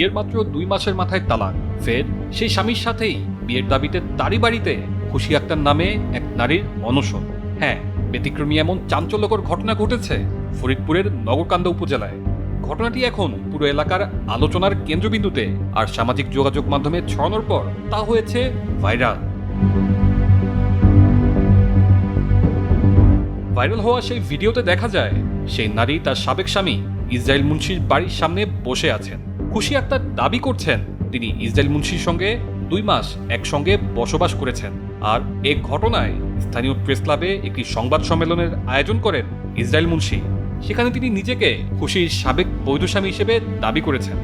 বিয়ের মাত্র দুই মাসের মাথায় তালাক। ফের সেই স্বামীর সাথেই বিয়ের দাবিতে তারই বাড়িতে খুশি আক্তার নামে এক নারীর অনশন। হ্যাঁ ব্যতিক্রমী এমন চাঞ্চল্যকর ঘটনা ঘটেছে ফরিদপুরের নগরকান্দা উপজেলায়। ঘটনাটি এখন পুরো এলাকার আলোচনার কেন্দ্রবিন্দুতে আর সামাজিক যোগাযোগ মাধ্যমে ছড়ানোর পর তা হয়েছে ভাইরাল। ভাইরাল হওয়া সেই ভিডিওতে দেখা যায়, সেই নারী তার সাবেক স্বামী ইসরায়েল মুন্সির বাড়ির সামনে বসে আছেন। খুশি আক্তার দাবি করছেন, তিনি ইসরায়েল মুন্সির সঙ্গে দুই মাস একসঙ্গে বসবাস করেছেন। আর এ ঘটনায় স্থানীয় প্রেস ক্লাবে একটি সংবাদ সম্মেলনের আয়োজন করেন ইসরায়েল মুন্সি। সেখানে তিনি নিজেকে খুশির সাবেক বৈধ স্বামী হিসেবে দাবি করেছেন।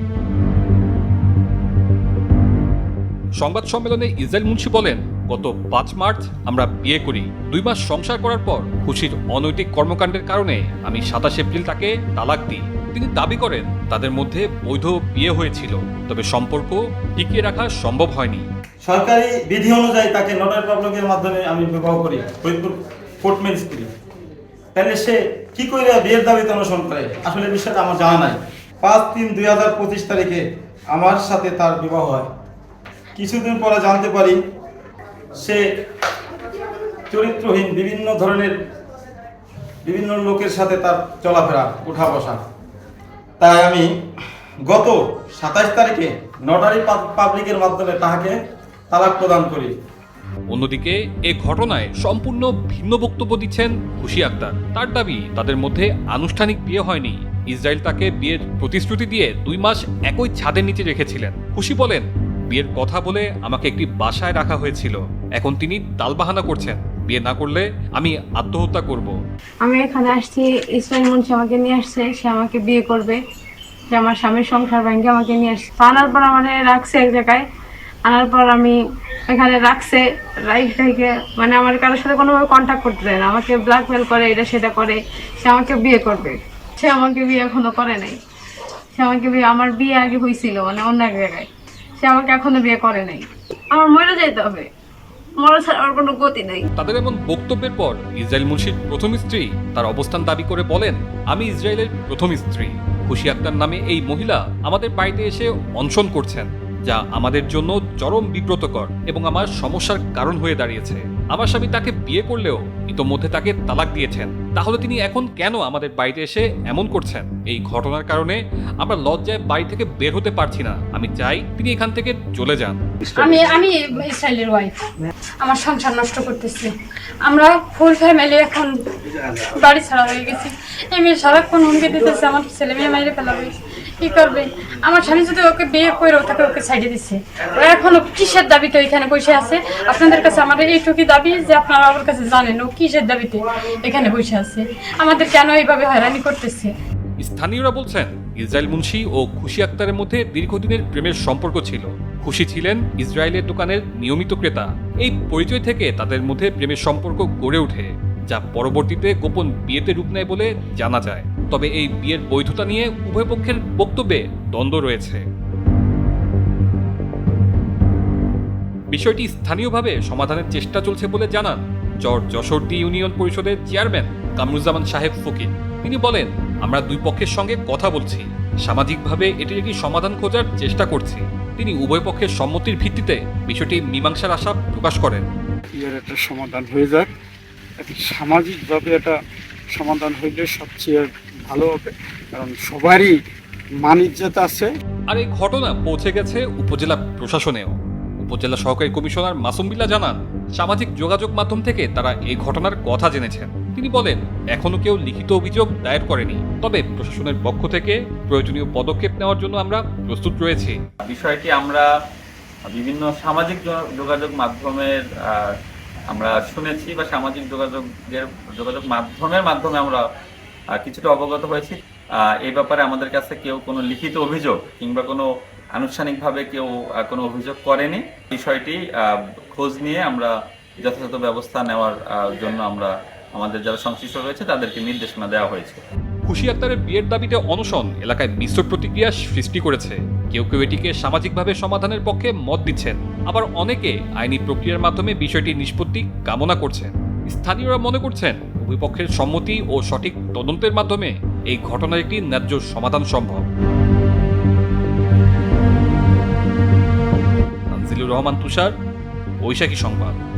সংবাদ সম্মেলনে ইসরায়েল মুন্সি বলেন গত পাঁচ মার্চ আমরা বিয়ে করি। দুই মাস সংসার করার পর খুশির অনৈতিক কর্মকাণ্ডের কারণে আমি সাতাশ এপ্রিল তাকে তালাক দিই। তিনি দাবি করেন তাদের মধ্যে বৈধ বিয়ে হয়েছিল, তবে সম্পর্ক টিকিয়ে রাখা সম্ভব হয়নি। সরকারি বিধি অনুযায়ী তাকে নোটারি পাবলিকের মাধ্যমে আমি বিবাহ করি, ফরিদপুর কোর্ট ম্যারেজ তাহলে সে কি করে বিয়ের দাবিতে অনুসরণ করে? আসলে বিষয়টা আমার জানা নাই। পাঁচ তিন দুই হাজার পঁচিশ তারিখে আমার সাথে তার বিবাহ হয়। কিছুদিন পরে জানতে পারি সে চরিত্রহীন বিভিন্ন ধরনের বিভিন্ন লোকের সাথে তার চলাফেরা উঠা বসা তাই আমি গত সাতাশ তারিখে নটারি পাবলিকের মাধ্যমে তাহাকে তালাক প্রদান করি। অন্যদিকে, এ ঘটনায় সম্পূর্ণ ভিন্ন বক্তব্য দিচ্ছেন খুশি আক্তার। তার দাবি, তাদের মধ্যে আনুষ্ঠানিক বিয়ে হয়নি। ইসরায়েল তাকে বিয়ের প্রতিশ্রুতি দিয়ে দুই মাস একই ছাদের নিচে রেখেছিলেন। খুশি বলেন বিয়ের কথা বলে আমাকে একটি বাসায় রাখা হয়েছিল। এখন তিনি তালবাহানা করছেন। বিয়ে না করলে আমি আত্মহত্যা করব। আমি এখানে আসছি ইসমাইল মুন্সি আমাকে নিয়ে আসছে, সে আমাকে বিয়ে করবে। সে আমার স্বামীর সংসার ভাঙ্গে আমাকে নিয়ে আসছে। আনার পর আমার রাখছে এক জায়গায়। আনার পর আমি এখানে রাখছে, রাইট থেকে মানে আমার কারোর সাথে কোনোভাবে কন্ট্যাক্ট করতে দেয় না। আমাকে ব্ল্যাকমেল করে, এটা সেটা করে, সে আমাকে বিয়ে করবে। সে আমাকে বিয়ে এখনও করে নাই। সে আমাকে বিয়ে, আমার বিয়ে আগে হয়েছিল মানে অন্য এক জায়গায়। সে আমাকে এখনও বিয়ে করে নাই। আমার মরে যেতে হবে। তাদের এমন বক্তব্যের পর ইসরায়েল মুন্সির প্রথম স্ত্রী তার অবস্থান দাবি করে বলেন, আমি ইসরায়েলের প্রথম স্ত্রী। খুশি আক্তার নামে এই মহিলা আমাদের বাড়িতে এসে অনশন করছেন, যা আমাদের জন্য চরম বিব্রতকর এবং আমার সমস্যার কারণ হয়ে দাঁড়িয়েছে। আমার স্বামী তাকে বিয়ে করলেও ইতোমধ্যে তাকে তালাক দিয়েছেন। তাহলে তিনি এখন কেন আমাদের বাড়িতে এসে এমন করছেন? এই ঘটনার কারণে আমরা লজ্জায় বাড়ি থেকে বের হতে পারছি না। আমি চাই তিনি এখান থেকে চলে যান। আমি আমি ইসরায়েলের ওয়াইফ আমার সংসার নষ্ট করতেছি। আমরা ফুল ফ্যামিলি এখন বাড়ি ছাড়া হয়ে গেছি। এই মেয়ে সারাক্ষণ হুমকি দিতেছে। আমার ছেলে মেয়ে মাইরে ফেলাবে কি করবে? আমার স্বামী যদি ওকে বিয়ে করে তাকে ওকে সাইডে দিচ্ছে ও এখনও কিসের দাবিতে ওইখানে বসে আছে? আপনাদের কাছে আমাদের এইটুকু দাবি যে আপনারা আমার কাছে জানেন ও কিসের দাবিতে এখানে বসে আছে। আমাদের কেন এইভাবে হয়রানি করতেছে? স্থানীয়রা বলছেন ইসরায়েল মুন্সি ও খুশি আক্তারের মধ্যে দীর্ঘদিনের প্রেমের সম্পর্ক ছিল। খুশি ছিলেন ইসরায়েলের দোকানের নিয়মিত ক্রেতা। এই পরিচয় থেকে তাদের মধ্যে প্রেমের সম্পর্ক গড়ে ওঠে, যা পরবর্তীতে গোপন বিয়েতে রূপ নেয় বলে জানা যায়। তবে এই বিয়ের বৈধতা নিয়ে উভয় পক্ষের বক্তব্যে দ্বন্দ্ব রয়েছে। বিষয়টি স্থানীয়ভাবে সমাধানের চেষ্টা চলছে বলে জানান চর যশোরদি ইউনিয়ন পরিষদের চেয়ারম্যান কামরুজ্জামান সাহেব ফকির। তিনি বলেন, আমরা দুই পক্ষের সঙ্গে কথা বলছি। সামাজিকভাবে এটির একটি সমাধান খোঁজার চেষ্টা করছি। তিনি উভয় পক্ষের সম্মতির ভিত্তিতে বিষয়টি মীমাংসার আশা প্রকাশ করেন। একটা সমাধান হয়ে যাক। সামাজিকভাবে একটা সমাধান হইলে সবচেয়ে ভালো হবে কারণ সবারই মান ইজ্জত আছে। আর এই ঘটনা পৌঁছে গেছে উপজেলা প্রশাসনেও। উপজেলা সহকারী কমিশনার মাসুম বিল্লা জানান সামাজিক যোগাযোগ মাধ্যম থেকে তারা এই ঘটনার কথা জেনেছেন। তিনি বলেন এখনও কেউ লিখিত অভিযোগ দায়ের করেনি। তবে প্রশাসনের পক্ষ থেকে প্রয়োজনীয় পদক্ষেপ নেওয়ার জন্য আমরা প্রস্তুত রয়েছি। বিষয়টি আমরা বিভিন্ন সামাজিক যোগাযোগ মাধ্যমের আমরা শুনেছি বা সামাজিক যোগাযোগের যোগাযোগ মাধ্যমের মাধ্যমে আমরা কিছুটা অবগত হয়েছি। এই ব্যাপারে আমাদের কাছে কেউ কোনো লিখিত অভিযোগ কিংবা কোনো আনুষ্ঠানিকভাবে কেউ কোনো অভিযোগ করেনি। বিষয়টি খোঁজ নিয়ে আমরা যথাযথ ব্যবস্থা নেওয়ার জন্য আমরা আমাদের যারা সংশ্লিষ্ট রয়েছে তাদেরকে নির্দেশনা দেওয়া হয়েছে। খুশি আক্তারের বিয়ের দাবিতে অনশন, এলাকায় মিশ্র প্রতিক্রিয়া সৃষ্টি করেছে। কেউ কেউ এটিকে সামাজিকভাবে সমাধানের পক্ষে মত দিচ্ছেন। আবার অনেকে আইনি প্রক্রিয়ার মাধ্যমে বিষয়টি নিষ্পত্তি কামনা করছেন। স্থানীয়রা মনে করছেন, উভয় পক্ষের সম্মতি ও সঠিক তদন্তের মাধ্যমে এই ঘটনার একটি ন্যায্য সমাধান সম্ভব। সাইদুর রহমান তুষার, বৈশাখী সংবাদ।